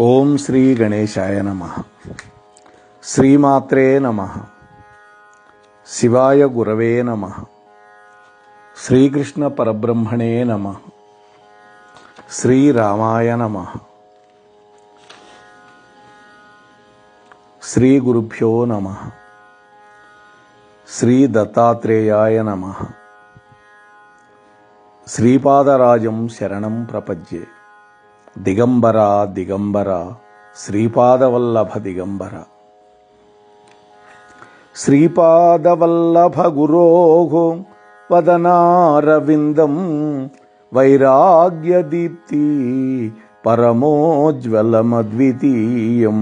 ఓం శ్రీ గణేశాయ నమ. శ్రీమాత్రే నమ. శివాయ గురవే నమ. శ్రీకృష్ణ పరబ్రహ్మణే నమ. శ్రీరామాయ నమ. శ్రీ గురుభ్యో నమ. శ్రీ దత్తాత్రేయాయ నమ. శ్రీపాదరాజం శరణం ప్రపద్యే దిగంబర దిగంబర శ్రీపాదవల్లభ దిగంబర శ్రీపాదవల్లభ గురోహో వదనారవిందం వైరాగ్యదీప్తి పరమోజ్వలమద్వితీయం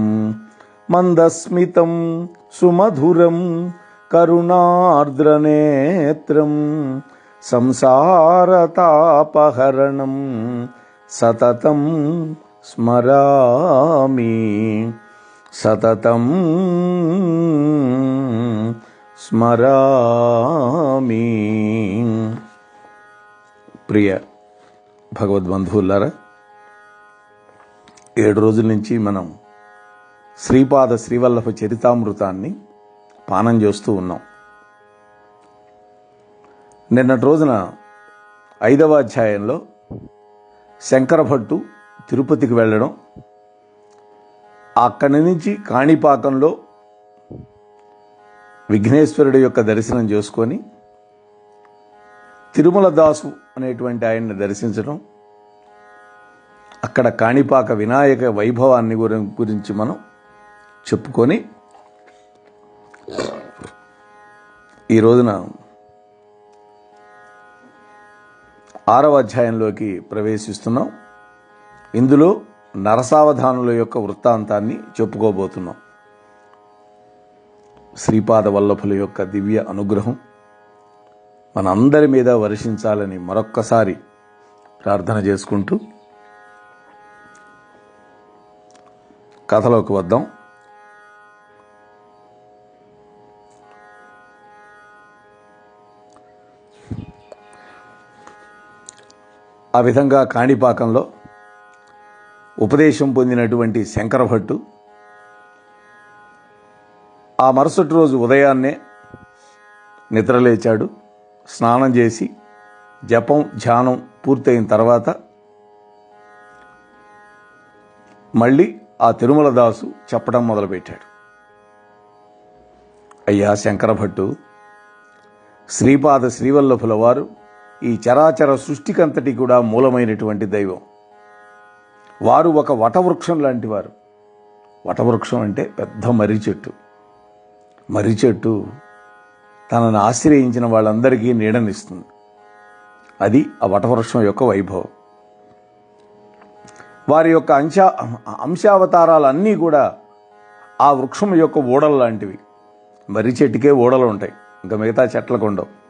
మందస్మితం సుమధురం కరుణార్ద్రనేత్రం సంసారతాపహరణం సతతం స్మరామి సతతం స్మరామి. ప్రియ భగవద్బంధువులారా ఏడు రోజుల నుంచి మనం శ్రీపాద శ్రీవల్లభ చరితామృతాన్ని పానం చేస్తూ ఉన్నాం. నిన్నటి రోజున ఐదవ అధ్యాయంలో శంకర భట్టు తిరుపతికి వెళ్ళడం అక్కడి నుంచి కాణిపాకంలో విఘ్నేశ్వరుడి యొక్క దర్శనం చేసుకొని తిరుమల దాసు అనేటువంటి ఆయన్ని దర్శించడం అక్కడ కాణిపాక వినాయక వైభవాన్ని గురించి మనం చెప్పుకొని ఈ రోజున ఆరవ అధ్యాయంలోకి ప్రవేశిస్తున్నాం. ఇందులో నరసావధానుల యొక్క వృత్తాంతాన్ని చెప్పుకోబోతున్నాం. శ్రీపాద వల్లభుల యొక్క దివ్య అనుగ్రహం మనందరి మీద వర్షించాలని మరొక్కసారి ప్రార్థన చేసుకుంటూ కథలోకి వద్దాం. ఆ విధంగా కాణిపాకంలో ఉపదేశం పొందినటువంటి శంకర భట్టు ఆ మరుసటి రోజు ఉదయాన్నే నిద్రలేచాడు స్నానం చేసి జపం ధ్యానం పూర్తయిన తర్వాత మళ్ళీ ఆ తిరుమల దాసు చెప్పడం మొదలుపెట్టాడు. అయ్యా శంకర భట్టు శ్రీపాద శ్రీవల్లభుల వారు ఈ చరాచర సృష్టికంతటి కూడా మూలమైనటువంటి దైవం. వారు ఒక వటవృక్షం లాంటి వారు. వటవృక్షం అంటే పెద్ద మర్రి చెట్టు. మర్రి చెట్టు తనను ఆశ్రయించిన వాళ్ళందరికీ నీడనిస్తుంది. అది ఆ వటవృక్షం యొక్క వైభవం. వారి యొక్క అంశ అంశావతారాలన్నీ కూడా ఆ వృక్షం యొక్క ఊడలు లాంటివి. మర్రి చెట్టుకే ఊడలు ఉంటాయి. ఇంకా మిగతా చెట్లకు ఉండవు.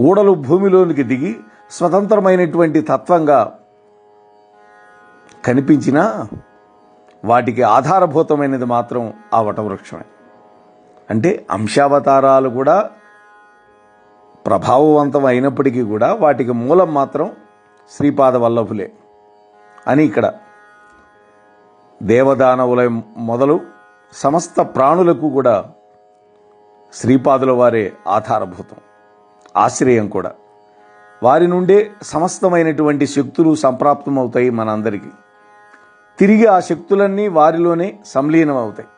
ఊడలు భూమిలోనికి దిగి స్వతంత్రమైనటువంటి తత్వంగా కనిపించినా వాటికి ఆధారభూతమైనది మాత్రం ఆ వటవృక్షమే. అంటే అంశావతారాలు కూడా ప్రభావవంతం అయినప్పటికీ కూడా వాటికి మూలం మాత్రం శ్రీపాద వల్లభులే అని ఇక్కడ దేవదానవుల మొదలు సమస్త ప్రాణులకు కూడా శ్రీపాదుల వారే ఆధారభూతం. ఆశ్రయం కూడా. వారి నుండే సమస్తమైనటువంటి శక్తులు సంప్రాప్తమవుతాయి మనందరికీ. తిరిగి ఆ శక్తులన్నీ వారిలోనే సంలీనం అవుతాయి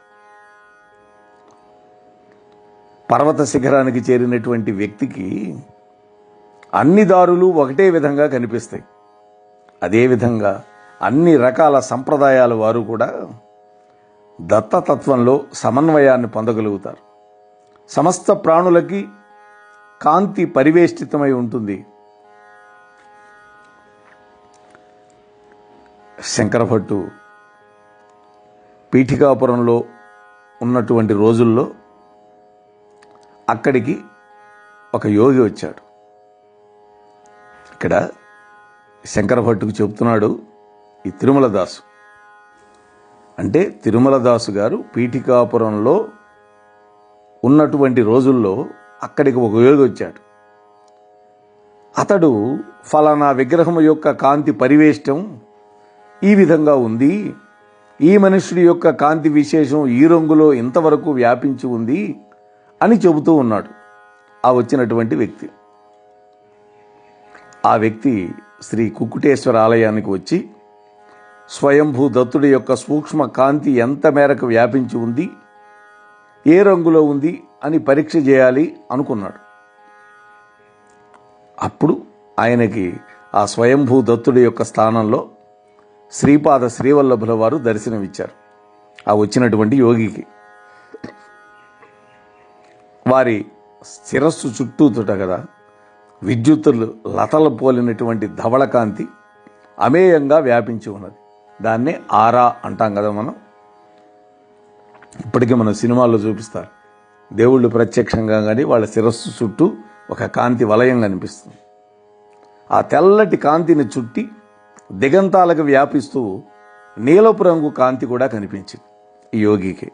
పర్వత శిఖరానికి చేరినటువంటి వ్యక్తికి అన్ని దారులు ఒకటే విధంగా కనిపిస్తాయి. అదేవిధంగా అన్ని రకాల సంప్రదాయాల వారు కూడా దత్తతత్వంలో సమన్వయాన్ని పొందగలుగుతారు. సమస్త ప్రాణులకి కాంతి పరివేష్టితమై ఉంటుంది. శంకరభట్టు పీఠికాపురంలో ఉన్నటువంటి రోజుల్లో అక్కడికి ఒక యోగి వచ్చాడు. ఇక్కడ శంకరభట్టుకు చెప్తున్నాడు చెబుతున్నాడు ఈ తిరుమల దాసు. అంటే తిరుమల దాసు గారు పీఠికాపురంలో ఉన్నటువంటి రోజుల్లో అక్కడికి ఒక యోగి వచ్చాడు. అతడు ఫలానా విగ్రహం యొక్క కాంతి పరివేష్టం ఈ విధంగా ఉంది. ఈ మనుషుడి యొక్క కాంతి విశేషం ఈ రంగులో ఇంతవరకు వ్యాపించి ఉంది అని చెబుతూ ఉన్నాడు ఆ వచ్చినటువంటి వ్యక్తి. ఆ వ్యక్తి శ్రీ కుక్కుటేశ్వర ఆలయానికి వచ్చి స్వయంభూ దత్తుడి యొక్క సూక్ష్మ కాంతి ఎంత మేరకు వ్యాపించి ఉంది ఏ రంగులో ఉంది అని పరీక్ష చేయాలి అనుకున్నాడు. అప్పుడు ఆయనకి ఆ స్వయంభూ దత్తుడి యొక్క స్థానంలో శ్రీపాద శ్రీవల్లభుల వారు దర్శనమిచ్చారు. ఆ వచ్చినటువంటి యోగికి. వారి శిరస్సు చుట్టూతుట కదా విద్యుత్తులు లతలు పోలినటువంటి ధవళకాంతి అమేయంగా వ్యాపించి ఉన్నది. దాన్నే ఆరా అంటాం కదా మనం. ఇప్పటికే మన సినిమాల్లో చూపిస్తారు. దేవుళ్ళు ప్రత్యక్షంగా కానీ వాళ్ళ శిరస్సు చుట్టూ ఒక కాంతి వలయం కనిపిస్తుంది. ఆ తెల్లటి కాంతిని చుట్టి దిగంతాలకు వ్యాపిస్తూ నీలపు రంగు కాంతి కూడా కనిపించింది ఈ యోగికి.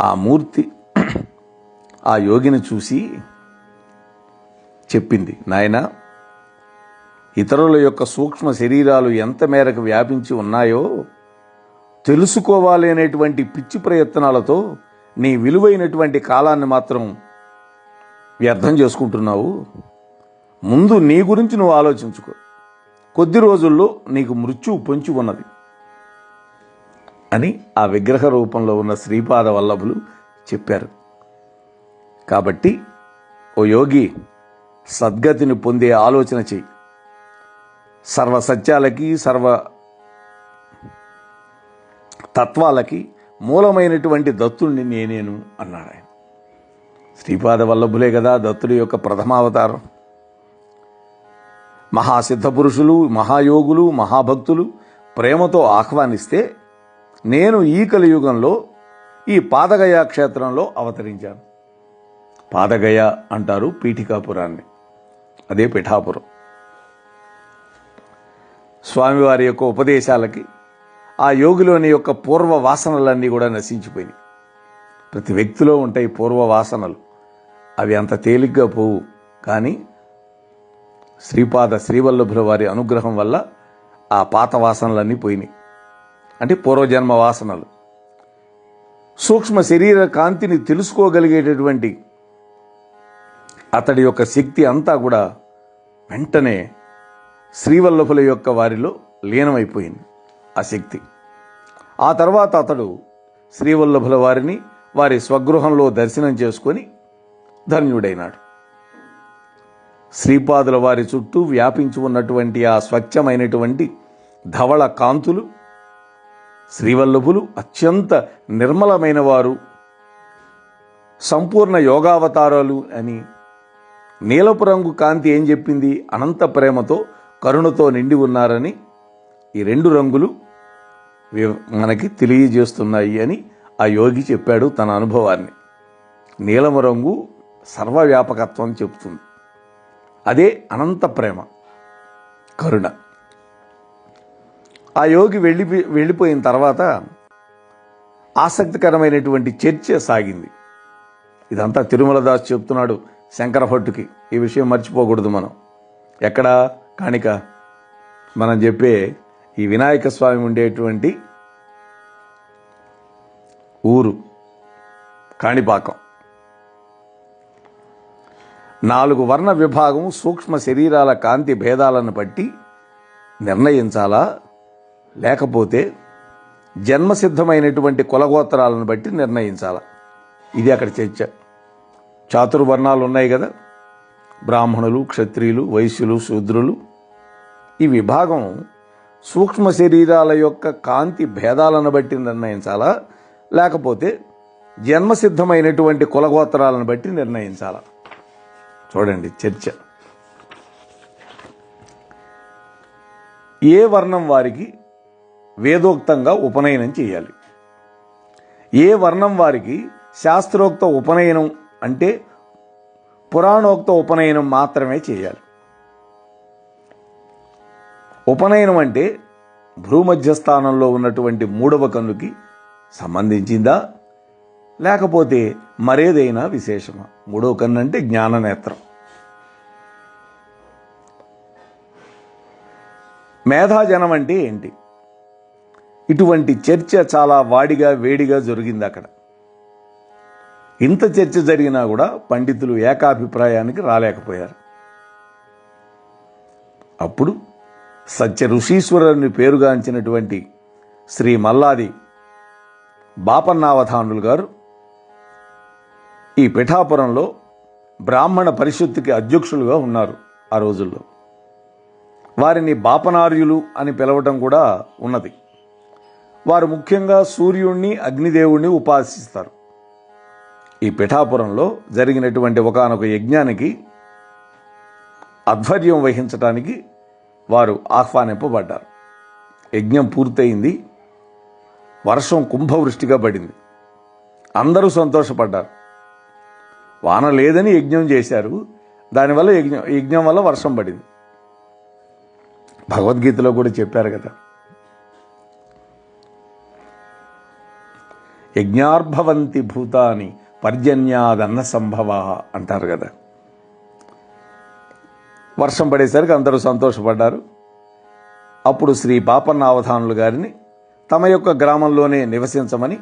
ఆ మూర్తి ఆ యోగిని చూసి చెప్పింది నాయన ఇతరుల యొక్క సూక్ష్మ శరీరాలు ఎంత మేరకు వ్యాపించి ఉన్నాయో తెలుసుకోవాలి అనేటువంటి పిచ్చి ప్రయత్నాలతో నీ విలువైనటువంటి కాలాన్ని మాత్రం వ్యర్థం చేసుకుంటున్నావు. ముందు నీ గురించి నువ్వు ఆలోచించుకో. కొద్ది రోజుల్లో నీకు మృత్యువు పొంచి ఉన్నది అని ఆ విగ్రహ రూపంలో ఉన్న శ్రీపాద వల్లభులు చెప్పారు. కాబట్టి ఓ యోగి సద్గతిని పొందే ఆలోచన చెయ్యి. సర్వ సత్యాలకి సర్వ తత్వాలకి మూలమైనటువంటి దత్తుణ్ణి నేనేను అన్నాడు ఆయన. శ్రీపాద వల్లభులే కదా దత్తుడి యొక్క ప్రథమావతారం. మహాసిద్ధ పురుషులు మహాయోగులు మహాభక్తులు ప్రేమతో ఆహ్వానిస్తే నేను ఈ కలియుగంలో ఈ పాదగయ క్షేత్రంలో అవతరించాను. పాదగయ అంటారు పీఠికాపురాన్ని. అదే పిఠాపురం. స్వామివారి యొక్క ఉపదేశాలకి ఆ యోగిలోని యొక్క పూర్వ వాసనలన్నీ కూడా నశించిపోయినాయి. ప్రతి వ్యక్తిలో ఉంటాయి పూర్వ వాసనలు. అవి అంత తేలిగ్గా పోవు. కానీ శ్రీపాద శ్రీవల్లభుల వారి అనుగ్రహం వల్ల ఆ పాత వాసనలన్నీ పోయినాయి. అంటే పూర్వజన్మ వాసనలు. సూక్ష్మ శరీర కాంతిని తెలుసుకోగలిగేటటువంటి అతడి యొక్క శక్తి అంతా కూడా వెంటనే శ్రీవల్లభుల యొక్క వారిలో లీనమైపోయింది. అశక్తి ఆ తర్వాత అతడు శ్రీవల్లభుల వారిని వారి స్వగృహంలో దర్శనం చేసుకొని ధన్యుడైనాడు. శ్రీపాదుల వారి చుట్టూ వ్యాపించి ఉన్నటువంటి ఆ స్వచ్ఛమైనటువంటి ధవళ కాంతులు శ్రీవల్లభులు అత్యంత నిర్మలమైన వారు. సంపూర్ణ యోగావతారాలు అని నీలపు రంగు కాంతి ఏం చెప్పింది? అనంత ప్రేమతో కరుణతో నిండి ఉన్నారని ఈ రెండు రంగులు మనకి తెలియజేస్తున్నాయి అని ఆ యోగి చెప్పాడు తన అనుభవాన్ని. నీలం రంగు సర్వవ్యాపకత్వం చెబుతుంది. అదే అనంత ప్రేమ కరుణ. ఆ యోగి వెళ్ళి వెళ్ళిపోయిన తర్వాత ఆసక్తికరమైనటువంటి చర్చ సాగింది. ఇదంతా తిరుమల దాస్ చెప్తున్నాడు శంకర భట్టుకి. ఈ విషయం మర్చిపోకూడదు మనం. ఎక్కడా కానిక మనం చెప్పే ఈ వినాయక స్వామి ఉండేటువంటి ఊరు కాణిపాకం. నాలుగు వర్ణ విభాగం సూక్ష్మ శరీరాల కాంతి భేదాలను బట్టి నిర్ణయించాలా? లేకపోతే జన్మసిద్ధమైనటువంటి కులగోత్రాలను బట్టి నిర్ణయించాలా? ఇది అక్కడ చర్చ. చాతుర్వర్ణాలు ఉన్నాయి కదా? బ్రాహ్మణులు క్షత్రియులు వైశ్యులు శూద్రులు. ఈ విభాగం సూక్ష్మ శరీరాల యొక్క కాంతి భేదాలను బట్టి నిర్ణయించాలా? లేకపోతే జన్మసిద్ధమైనటువంటి కులగోత్రాలను బట్టి నిర్ణయించాలా? చూడండి చర్చ. ఏ వర్ణం వారికి వేదోక్తంగా ఉపనయనం చేయాలి? ఏ వర్ణం వారికి శాస్త్రోక్త ఉపనయనం అంటే పురాణోక్త ఉపనయనం మాత్రమే చేయాలి? ఉపనయనం అంటే భూమధ్య స్థానంలో ఉన్నటువంటి మూడవ కన్నుకి సంబంధించిందా? లేకపోతే మరేదైనా విశేషమా? మూడవ కన్ను అంటే జ్ఞాననేత్రం మేధాజనం అంటే ఏంటి? ఇటువంటి చర్చ చాలా వాడిగా వేడిగా జరిగింది అక్కడ. ఇంత చర్చ జరిగినా కూడా పండితులు ఏకాభిప్రాయానికి రాలేకపోయారు. అప్పుడు సత్య ఋషీశ్వరుని పేరుగాంచినటువంటి శ్రీ మల్లాది బాపన్నావధానులు గారు ఈ పిఠాపురంలో బ్రాహ్మణ పరిషత్తుకి అధ్యక్షులుగా ఉన్నారు ఆ రోజుల్లో. వారిని బాపనార్యులు అని పిలవటం కూడా ఉన్నది. వారు ముఖ్యంగా సూర్యుణ్ణి అగ్నిదేవుణ్ణి ఉపాసిస్తారు. ఈ పిఠాపురంలో జరిగినటువంటి ఒకానొక యజ్ఞానికి ఆధ్వర్యం వహించటానికి వారు ఆహ్వానింపబడ్డారు. యజ్ఞం పూర్తయింది. వర్షం కుంభవృష్టిగా పడింది. అందరూ సంతోషపడ్డారు. వాన లేదని యజ్ఞం చేశారు. దానివల్ల యజ్ఞం యజ్ఞం వల్ల వర్షం పడింది. భగవద్గీతలో కూడా చెప్పారు కదా. యజ్ఞార్భవంతి భూతాని పర్జన్యాదన్న సంభవ అంటారు కదా. వర్షం పడేసరికి అందరూ సంతోషపడ్డారు. అప్పుడు శ్రీ పాపన్న అవధానులు గారిని తమ యొక్క గ్రామంలోనే నివసించమని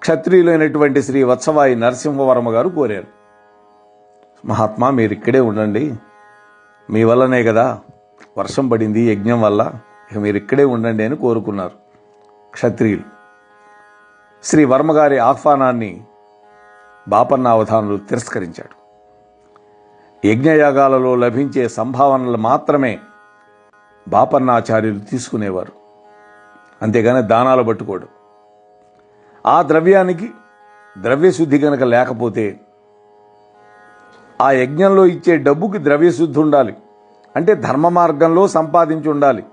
క్షత్రియులైనటువంటి శ్రీ వత్సవాయి నరసింహవర్మ గారు కోరారు. మహాత్మా మీరు ఇక్కడే ఉండండి. మీ వల్లనే కదా వర్షం పడింది యజ్ఞం వల్ల. ఇక మీరు ఇక్కడే ఉండండి అని కోరుకున్నారు క్షత్రియులు. శ్రీ వర్మగారి ఆహ్వానాన్ని బాపన్న అవధానులు తిరస్కరించాడు యజ్ఞయాగాలలో లభించే సంభావనలు మాత్రమే బాపన్నాచార్యులు తీసుకునేవారు. అంతేగాని దానాలు పట్టుకోడు. ఆ ద్రవ్యానికి ద్రవ్యశుద్ధి కనుక లేకపోతే ఆ యజ్ఞంలో ఇచ్చే డబ్బుకి ద్రవ్యశుద్ధి ఉండాలి. అంటే ధర్మ మార్గంలో సంపాదించి ఉండాలి.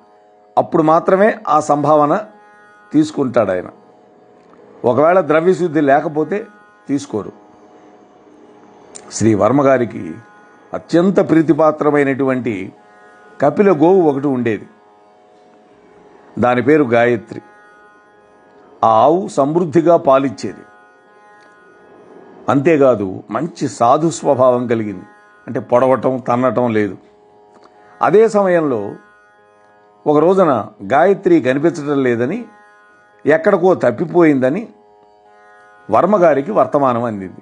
అప్పుడు మాత్రమే ఆ సంభావన తీసుకుంటాడు ఆయన ఒకవేళ ద్రవ్యశుద్ధి లేకపోతే తీసుకోరు. శ్రీ వర్మగారికి గారికి అత్యంత ప్రీతిపాత్రమైనటువంటి కపిల గోవు ఒకటి ఉండేది. దాని పేరు గాయత్రి. ఆ ఆవు సమృద్ధిగా పాలిచ్చేది. అంతేకాదు మంచి సాధు స్వభావం కలిగింది. అంటే పొడవటం తన్నటం లేదు. అదే సమయంలో ఒక రోజున గాయత్రి కనిపించడం లేదని ఎక్కడికో తప్పిపోయిందని వర్మగారికి వర్తమానం అందింది.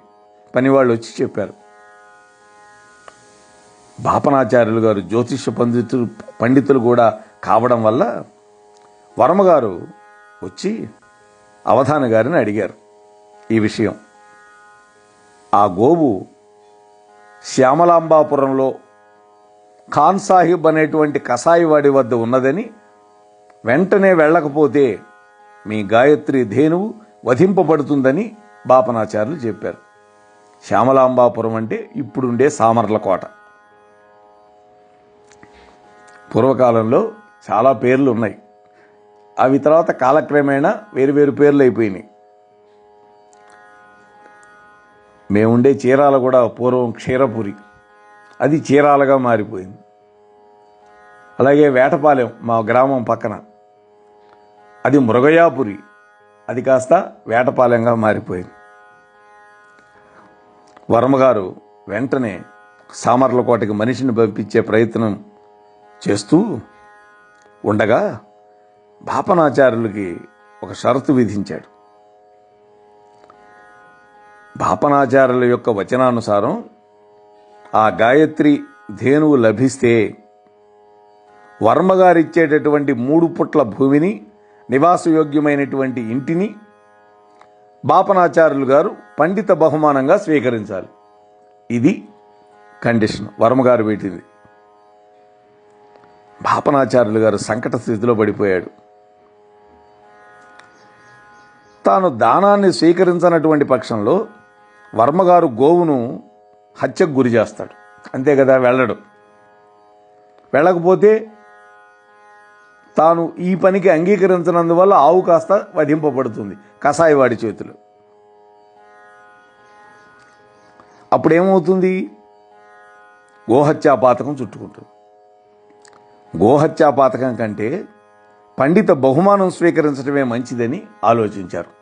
పనివాళ్ళు వచ్చి చెప్పారు. బాపనాచార్యులు గారు జ్యోతిష పండితులు పండితులు కూడా కావడం వల్ల వర్మగారు వచ్చి అవధాన గారిని అడిగారు ఈ విషయం. ఆ గోవు శ్యామలాంబాపురంలో ఖాన్ సాహిబ్ అనేటువంటి కసాయివాడి వద్ద ఉన్నదని వెంటనే వెళ్ళకపోతే మీ గాయత్రి ధేనువు వధింపబడుతుందని బాపనాచార్యులు చెప్పారు. శ్యామలాంబాపురం అంటే ఇప్పుడుండే సామర్లకోట పూర్వకాలంలో చాలా పేర్లు ఉన్నాయి. అవి తర్వాత కాలక్రమేణా వేరు వేరు పేర్లు అయిపోయినాయి. మేముండే చీరాల కూడా పూర్వం క్షీరపురి. అది చీరాలగా మారిపోయింది. అలాగే వేటపాలెం మా గ్రామం పక్కన. అది మృగయాపురి. అది కాస్త వేటపాలెంగా మారిపోయింది. వర్మగారు వెంటనే సామర్లకోటకి మనిషిని పంపించే ప్రయత్నం చేస్తూ ఉండగా బాపనాచార్యులకి ఒక షరతు విధించాడు. బాపనాచారుల యొక్క వచనానుసారం ఆ గాయత్రి ధేనువు లభిస్తే వర్మగారిచ్చేటటువంటి మూడు పుట్ల భూమిని నివాసయోగ్యమైనటువంటి ఇంటిని బాపనాచార్యులు గారు పండిత బహుమానంగా స్వీకరించాలి. ఇది కండిషన్. వర్మగారు పెట్టింది. భాపనాచార్యులు గారు సంకట స్థితిలో పడిపోయాడు. తాను దానాన్ని స్వీకరించనటువంటి పక్షంలో వర్మగారు గోవును హత్యకు గురి చేస్తాడు. అంతే కదా వెళ్ళడు. వెళ్ళకపోతే తాను ఈ పనికి అంగీకరించినందువల్ల ఆవు కాస్త వధింపబడుతుంది కషాయవాడి చేతులు. అప్పుడేమవుతుంది? గోహత్యా పాతకం చుట్టుకుంటుంది. గోహత్యా పాతకం కంటే పండిత బహుమానం స్వీకరించడమే మంచిదని ఆలోచించారు.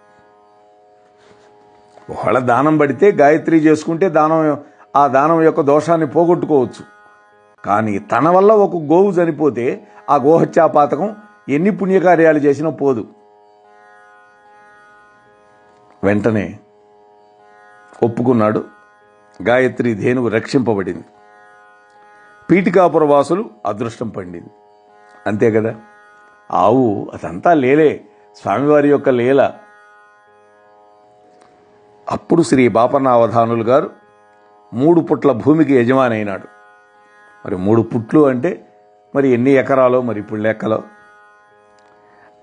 ఒకవేళ దానం పడితే గాయత్రి చేసుకుంటే దానం ఆ దానం యొక్క దోషాన్ని పోగొట్టుకోవచ్చు. కానీ తన వల్ల ఒక గోవు చనిపోతే ఆ గోహత్యా పాతకం ఎన్ని పుణ్యకార్యాలు చేసినా పోదు. వెంటనే ఒప్పుకున్నాడు. గాయత్రి ధేనువు రక్షింపబడింది. పీఠికాపురవాసులు అదృష్టం పండింది. అంతే కదా? ఆవు అదంతా లేలే. స్వామివారి యొక్క లీల. అప్పుడు శ్రీ బాపన్నావధానులు గారు మూడు పుట్ల భూమికి యజమాని అయినాడు. మరి మూడు పుట్లు అంటే మరి ఎన్ని ఎకరాలో మరి ఇప్పుడు లెక్కలో?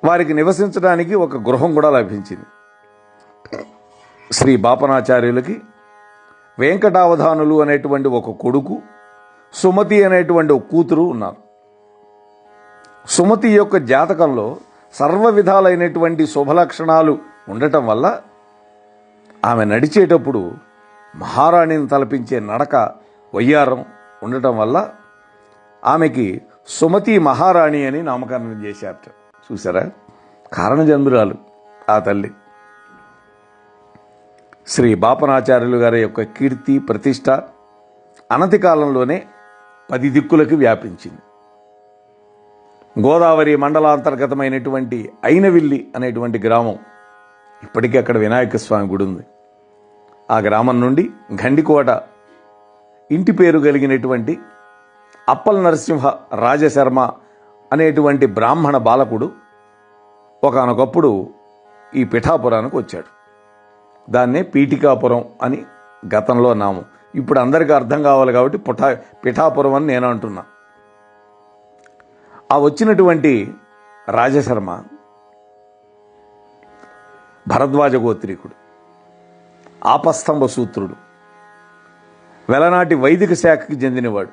వారికి నివసించడానికి ఒక గృహం కూడా లభించింది. శ్రీ బాపనాచార్యులకి వెంకటావధానులు అనేటువంటి ఒక కొడుకు సుమతి అనేటువంటి ఒక కూతురు ఉన్నారు. సుమతి యొక్క జాతకంలో సర్వ విధాలైనటువంటి శుభలక్షణాలు ఉండటం వల్ల ఆమె నడిచేటప్పుడు మహారాణిని తలపించే నడక వయ్యారం ఉండటం వల్ల ఆమెకి సుమతి మహారాణి అని నామకరణం చేశారట. చూసారా కారణజన్మురాలు ఆ తల్లి. శ్రీ బాపనాచార్యులు గారి యొక్క కీర్తి ప్రతిష్ట అనతి కాలంలోనే పది దిక్కులకు వ్యాపించింది. గోదావరి మండలాంతర్గతమైనటువంటి అయినవిల్లి అనేటువంటి గ్రామం ఇప్పటికీ అక్కడ వినాయక స్వామి గుడి ఉంది. ఆ గ్రామం నుండి గండికోట ఇంటి పేరు కలిగినటువంటి అప్పల్ నరసింహ రాజశర్మ అనేటువంటి బ్రాహ్మణ బాలకుడు ఒకనొకప్పుడు ఈ పిఠాపురానికి వచ్చాడు. దాన్నే పీఠికాపురం అని గతంలో నామం ఇప్పుడు అందరికీ అర్థం కావాలి కాబట్టి పుఠా పిఠాపురం అని నేను అంటున్నా. ఆ వచ్చినటువంటి రాజశర్మ భరద్వాజ గోత్రీకుడు ఆపస్తంభ సూత్రుడు వెలనాటి వైదిక శాఖకి చెందినవాడు.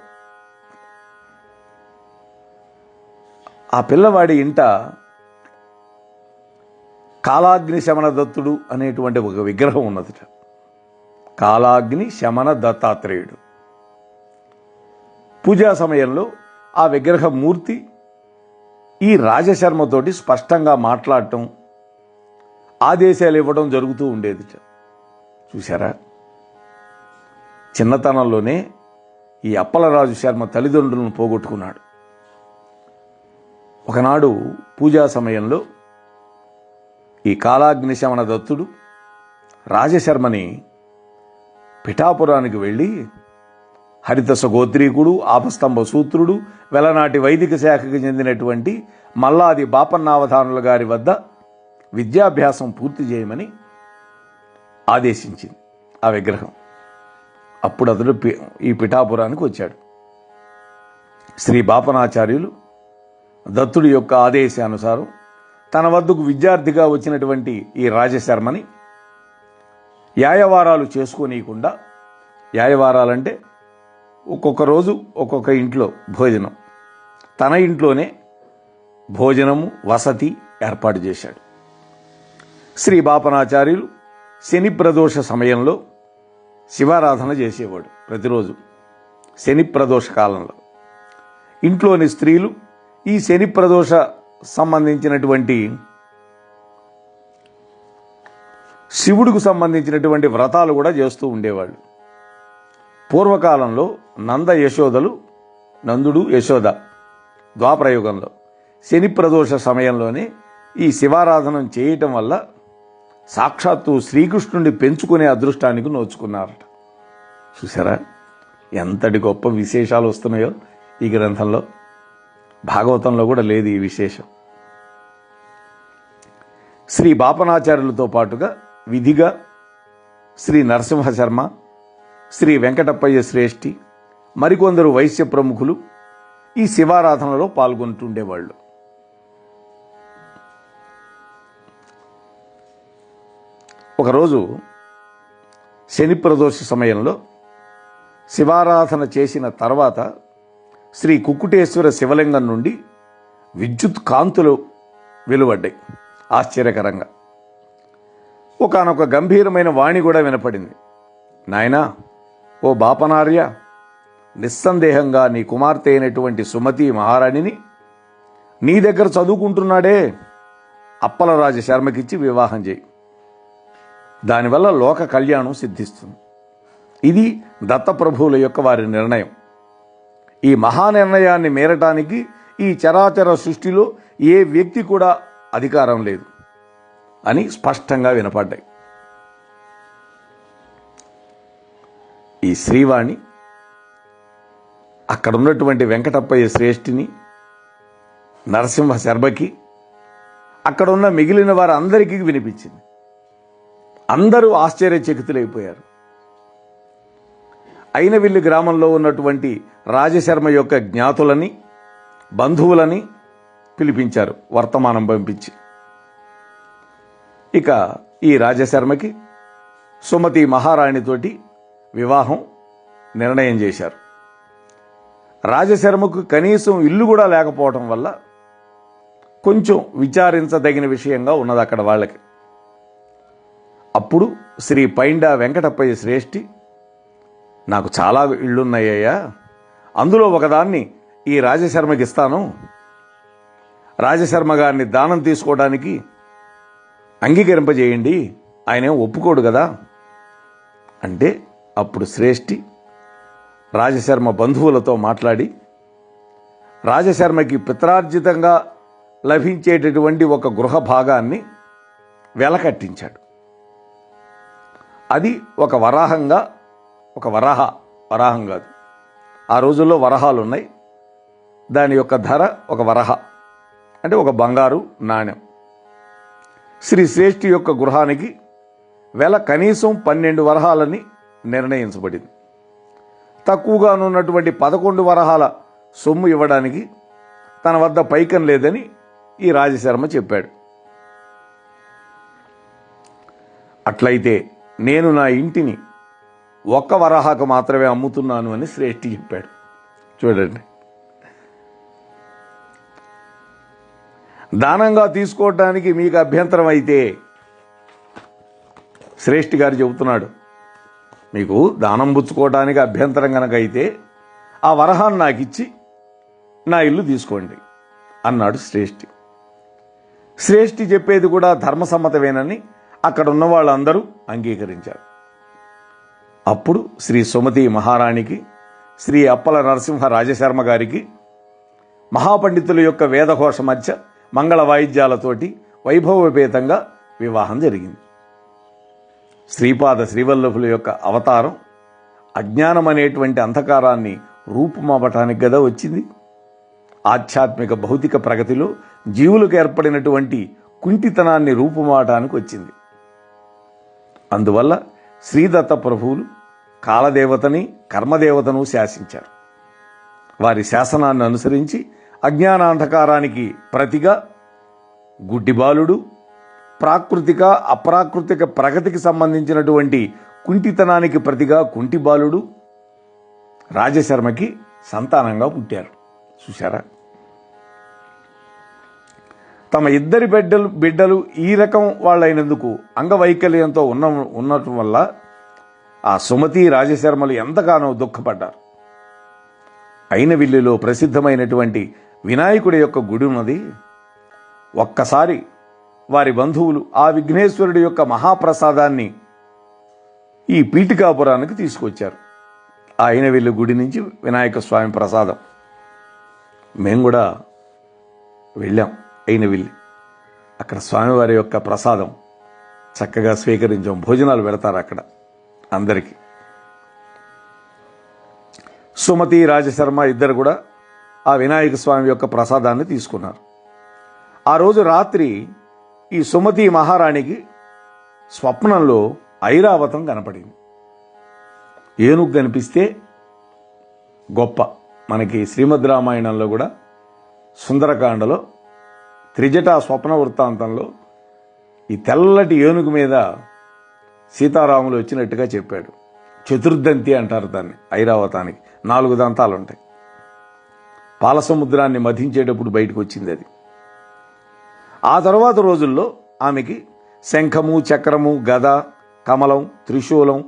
ఆ పిల్లవాడి ఇంట కాలాగ్ని శమన దత్తుడు అనేటువంటి ఒక విగ్రహం ఉన్నదిట. కాలాగ్ని శమన దత్తాత్రేయుడు. పూజా సమయంలో ఆ విగ్రహ మూర్తి ఈ రాజశర్మతోటి స్పష్టంగా మాట్లాడటం ఆదేశాలు ఇవ్వడం జరుగుతూ ఉండేది. చూసారా చిన్నతనంలోనే ఈ అప్పలరాజు శర్మ తల్లిదండ్రులను పోగొట్టుకున్నాడు. ఒకనాడు పూజా సమయంలో ఈ కాలాగ్నిశమన దత్తుడు రాజశర్మని పిఠాపురానికి వెళ్ళి హరితస గోత్రీకుడు ఆపస్తంభ సూత్రుడు వెలనాటి వైదిక శాఖకు చెందినటువంటి మల్లాది బాపన్నావధానుల గారి వద్ద విద్యాభ్యాసం పూర్తి చేయమని ఆదేశించింది ఆ విగ్రహం. అప్పుడు అతడు పి- ఈ పిఠాపురానికి వచ్చాడు. శ్రీ బాపనాచార్యులు దత్తుడి యొక్క ఆదేశానుసారం తన వద్దకు విద్యార్థిగా వచ్చినటువంటి ఈ రాజశర్మని యాయవారాలు చేసుకోనీయకుండా యాయవారాలంటే ఒక్కొక్క రోజు ఒక్కొక్క ఇంట్లో భోజనం. తన ఇంట్లోనే భోజనము వసతి ఏర్పాటు చేశాడు. శ్రీ బాపనాచార్యులు శని ప్రదోష సమయంలో శివారాధన చేసేవాడు ప్రతిరోజు శని ప్రదోష కాలంలో. ఇంట్లోని స్త్రీలు ఈ శని ప్రదోష సంబంధించినటువంటి శివుడికి సంబంధించినటువంటి వ్రతాలు కూడా చేస్తూ ఉండేవాళ్ళు. పూర్వకాలంలో నంద యశోదలు నందుడు యశోద ద్వాపరయుగంలో. శని ప్రదోష సమయంలోనే ఈ శివారాధనం చేయటం వల్ల సాక్షాత్తు శ్రీకృష్ణుడిని పెంచుకునే అదృష్టానికి నోచుకున్నారట. చూసారా ఎంతటి గొప్ప విశేషాలు వస్తున్నాయో ఈ గ్రంథంలో. భాగవతంలో కూడా లేదు ఈ విశేషం. శ్రీ బాపనాచార్యులతో పాటుగా విధిగా శ్రీ నరసింహ శర్మ శ్రీ వెంకటప్పయ్య శ్రేష్ఠి మరికొందరు వైశ్య ప్రముఖులు ఈ శివారాధనలో పాల్గొంటుండేవాళ్ళు. ఒకరోజు శని ప్రదోష సమయంలో శివారాధన చేసిన తర్వాత శ్రీ కుక్కుటేశ్వర శివలింగం నుండి విద్యుత్ కాంతులు వెలువడ్డాయి. ఆశ్చర్యకరంగా. ఒకానొక గంభీరమైన వాణి కూడా వినపడింది. నాయనా ఓ బాపనార్య నిస్సందేహంగా నీ కుమార్తె అయినటువంటి సుమతి మహారాణిని నీ దగ్గర చదువుకుంటున్నాడే. అప్పలరాజ శర్మకిచ్చి వివాహం చేయి. దానివల్ల లోక కళ్యాణం సిద్ధిస్తుంది. ఇది దత్తప్రభువుల యొక్క వారి నిర్ణయం. ఈ మహా నిర్ణయాన్ని మేరటానికి ఈ చరాచర సృష్టిలో ఏ వ్యక్తి కూడా అధికారం లేదు. అని స్పష్టంగా వినపడ్డాయి. ఈ శ్రీవాణి అక్కడ ఉన్నటువంటి వెంకటప్పయ్య శ్రేష్ఠిని నరసింహ శర్మకి అక్కడ ఉన్న మిగిలిన వారందరికీ వినిపించింది. అందరూ ఆశ్చర్యచకితులైపోయారు. అయినవిల్లి గ్రామంలో ఉన్నటువంటి రాజశర్మ యొక్క జ్ఞాతులని బంధువులని పిలిపించారు వర్తమానం పంపించి. ఇక ఈ రాజశర్మకి సుమతి మహారాణితోటి వివాహం నిర్ణయం చేశారు. రాజశర్మకు కనీసం ఇల్లు కూడా లేకపోవటం వల్ల కొంచెం విచారించదగిన విషయంగా ఉన్నది అక్కడ వాళ్ళకి. అప్పుడు శ్రీ పైండా వెంకటప్పయ్య శ్రేష్ఠి నాకు చాలా ఇళ్ళున్నాయ్యా అందులో ఒకదాన్ని ఈ రాజశర్మకి ఇస్తాను. రాజశర్మ గారిని దానం తీసుకోవడానికి అంగీకరింపజేయండి. ఆయనేం ఒప్పుకోడు కదా. అంటే అప్పుడు శ్రేష్ఠి రాజశర్మ బంధువులతో మాట్లాడి రాజశర్మకి పిత్రార్జితంగా లభించేటటువంటి ఒక గృహ భాగాన్ని వెలకట్టించాడు. అది ఒక వరాహంగా ఒక వరాహ వరాహం కాదు. ఆ రోజుల్లో వరహాలు ఉన్నాయి దాని యొక్క ధర ఒక వరహ అంటే ఒక బంగారు నాణ్యం. శ్రీ శ్రేష్ఠి యొక్క గృహానికి వెల కనీసం పన్నెండు వరహాలని నిర్ణయించబడింది. తక్కువగా ఉన్నటువంటి పదకొండు వరహాల సొమ్ము ఇవ్వడానికి తన వద్ద పైకం లేదని ఈ రాజశర్మ చెప్పాడు. అట్లయితే నేను నా ఇంటిని ఒక్క వరహాకు మాత్రమే అమ్ముతున్నాను అని శ్రేష్ఠి చెప్పాడు. చూడండి. దానంగా తీసుకోవడానికి మీకు అభ్యంతరం అయితే శ్రేష్ఠి గారు చెబుతున్నాడు. మీకు దానం పుచ్చుకోవడానికి అభ్యంతరం కనుక అయితే ఆ వరహాన్ని నాకు ఇచ్చి నా ఇల్లు తీసుకోండి అన్నాడు శ్రేష్ఠి. శ్రేష్ఠి చెప్పేది కూడా ధర్మసమ్మతమేనని అక్కడ ఉన్న వాళ్ళందరూ అంగీకరించారు. అప్పుడు శ్రీ సుమతి మహారాణికి శ్రీ అప్పల నరసింహ రాజశర్మ గారికి మహాపండితుల యొక్క వేదఘోష మధ్య మంగళ వాయిద్యాలతోటి వైభవపేతంగా వివాహం జరిగింది. శ్రీపాద శ్రీవల్లభుల యొక్క అవతారం అజ్ఞానం అనేటువంటి అంధకారాన్ని రూపుమాపటానికి కదా వచ్చింది. ఆధ్యాత్మిక భౌతిక ప్రగతిలో జీవులకు ఏర్పడినటువంటి కుంటితనాన్ని రూపుమాటానికి వచ్చింది. అందువల్ల శ్రీదత్త ప్రభువులు కాలదేవతని కర్మదేవతను శాసించారు. వారి శాసనాన్ని అనుసరించి అజ్ఞానాంధకారానికి ప్రతిగా గుడ్డిబాలుడు ప్రాకృతిక అప్రాకృతిక ప్రగతికి సంబంధించినటువంటి కుంటితనానికి ప్రతిగా కుంటిబాలుడు రాజశర్మకి సంతానంగా పుట్టారు. చూశారా? తమ ఇద్దరి బిడ్డలు బిడ్డలు ఈ రకం వాళ్ళైనందుకు అంగవైకల్యంతో ఉన్న ఉండటం వల్ల ఆ సుమతి రాజశర్మలు ఎంతగానో దుఃఖపడ్డారు. అయినవిల్లిలో ప్రసిద్ధమైనటువంటి వినాయకుడి యొక్క గుడి ఉన్నది. ఒక్కసారి వారి బంధువులు ఆ విఘ్నేశ్వరుడి యొక్క మహాప్రసాదాన్ని ఈ పీఠికాపురానికి తీసుకొచ్చారు. ఆ అయినవిల్లి గుడి నుంచి వినాయక స్వామి ప్రసాదం. మేము కూడా వెళ్ళాం అయినవిల్లి. అక్కడ స్వామివారి యొక్క ప్రసాదం చక్కగా స్వీకరించాం. భోజనాలు పెడతారు అక్కడ అందరికీ. సుమతి రాజశర్మ ఇద్దరు కూడా ఆ వినాయక స్వామి యొక్క ప్రసాదాన్ని తీసుకున్నారు. ఆ రోజు రాత్రి ఈ సుమతి మహారాణికి స్వప్నంలో ఐరావతం కనపడింది. ఏనుగు కనిపిస్తే గొప్ప. మనకి శ్రీమద్ రామాయణంలో కూడా సుందరకాండలో త్రిజట స్వప్న వృత్తాంతంలో ఈ తెల్లటి ఏనుగు మీద సీతారాములు వచ్చినట్టుగా చెప్పాడు. చతుర్దంతి అంటారు దాన్ని ఐరావతానికి. నాలుగు దంతాలు ఉంటాయి పాలసముద్రాన్ని మధించేటప్పుడు బయటకు వచ్చింది అది. ఆ తర్వాత రోజుల్లో ఆమెకి శంఖము చక్రము గద కమలం త్రిశూలం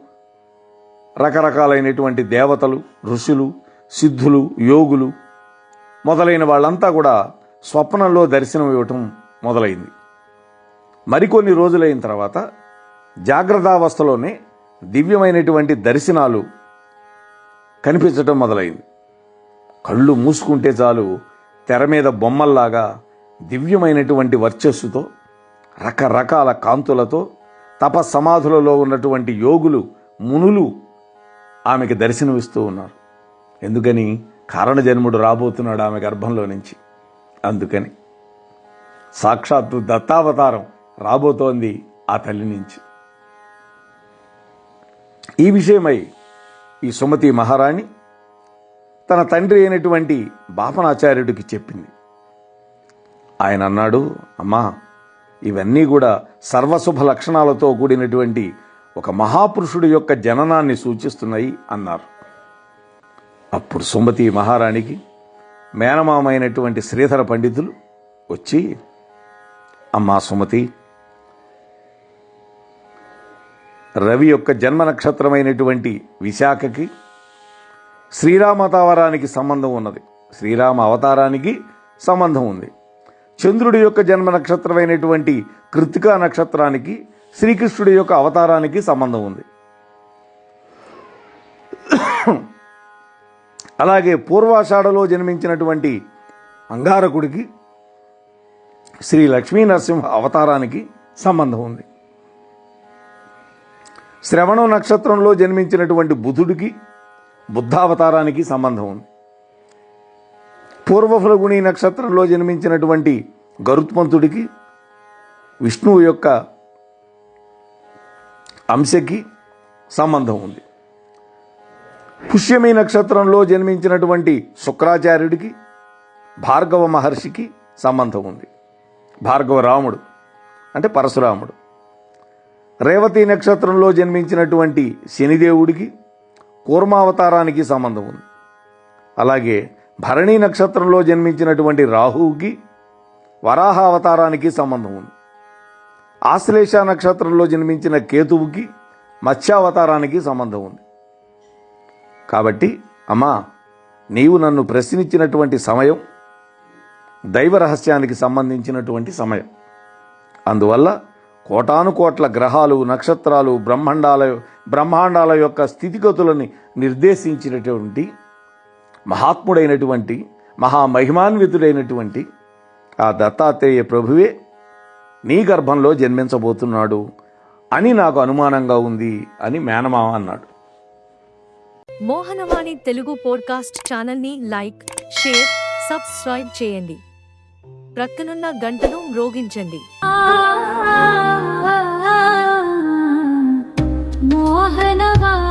రకరకాలైనటువంటి దేవతలు ఋషులు సిద్ధులు యోగులు మొదలైన వాళ్ళంతా కూడా స్వప్నంలో దర్శనం ఇవ్వటం మొదలైంది. మరికొన్ని రోజులైన తర్వాత జాగ్రత్తావస్థలోనే దివ్యమైనటువంటి దర్శనాలు కనిపించటం మొదలైంది. కళ్ళు మూసుకుంటే చాలు తెర మీద బొమ్మల్లాగా దివ్యమైనటువంటి వర్చస్సుతో రకరకాల కాంతులతో తపస్సమాధులలో ఉన్నటువంటి యోగులు మునులు ఆమెకి దర్శనమిస్తూ ఉన్నారు. ఎందుకని? కారణజన్ముడు రాబోతున్నాడు ఆమె గర్భంలో నుంచి. అందుకని. సాక్షాత్తు దత్తావతారం రాబోతోంది ఆ తల్లి నుంచి. ఈ విషయమై ఈ సుమతి మహారాణి తన తండ్రి అయినటువంటి బాపనాచార్యుడికి చెప్పింది. ఆయన అన్నాడు అమ్మా ఇవన్నీ కూడా సర్వశుభ లక్షణాలతో కూడినటువంటి ఒక మహాపురుషుడి యొక్క జననాన్ని సూచిస్తున్నాయి అన్నారు. అప్పుడు సుమతి మహారాణికి మేనమామైనటువంటి శ్రీధర పండితులు వచ్చి అమ్మా సుమతి రవి యొక్క జన్మ నక్షత్రమైనటువంటి విశాఖకి శ్రీరామతావరానికి సంబంధం ఉన్నది. శ్రీరామ అవతారానికి సంబంధం ఉంది. చంద్రుడి యొక్క జన్మ నక్షత్రమైనటువంటి కృతికా నక్షత్రానికి శ్రీకృష్ణుడి యొక్క అవతారానికి సంబంధం ఉంది. అలాగే పూర్వాషాఢలో జన్మించినటువంటి అంగారకుడికి శ్రీ లక్ష్మీ నరసింహ అవతారానికి సంబంధం ఉంది. శ్రవణం నక్షత్రంలో జన్మించినటువంటి బుధుడికి బుద్ధావతారానికి సంబంధం ఉంది. పూర్వఫలగుణి నక్షత్రంలో జన్మించినటువంటి గరుత్మంతుడికి విష్ణువు యొక్క అంశకి సంబంధం ఉంది. పుష్యమి నక్షత్రంలో జన్మించినటువంటి శుక్రాచార్యుడికి భార్గవ మహర్షికి సంబంధం ఉంది. భార్గవ రాముడు అంటే పరశురాముడు. రేవతి నక్షత్రంలో జన్మించినటువంటి శనిదేవుడికి కూర్మావతారానికి సంబంధం ఉంది. అలాగే భరణీ నక్షత్రంలో జన్మించినటువంటి రాహువుకి వరాహ అవతారానికి సంబంధం ఉంది. ఆశ్లేష నక్షత్రంలో జన్మించిన కేతువుకి మత్స్యావతారానికి సంబంధం ఉంది. కాబట్టి అమ్మా నీవు నన్ను ప్రశ్నించినటువంటి సమయం దైవ రహస్యానికి సంబంధించినటువంటి సమయం. అందువల్ల కోటాను కోట్ల గ్రహాలు నక్షత్రాలు బ్రహ్మాండాల బ్రహ్మాండాల యొక్క స్థితిగతులని నిర్దేశించినటువంటి మహాత్ముడైనటువంటి మహామహిమాన్వితుడైనటువంటి ఆ దత్తాత్రేయ ప్రభువే నీ గర్భంలో జన్మించబోతున్నాడు అని నాకు అనుమానంగా ఉంది అని మేనమామ అన్నాడు. మోహనవాణి తెలుగు పోడ్కాస్ట్ ఛానల్ని లైక్ షేర్ సబ్స్క్రైబ్ చేయండి. ప్రక్కనున్న గంటను మ్రోగించండి. మోహనవాణి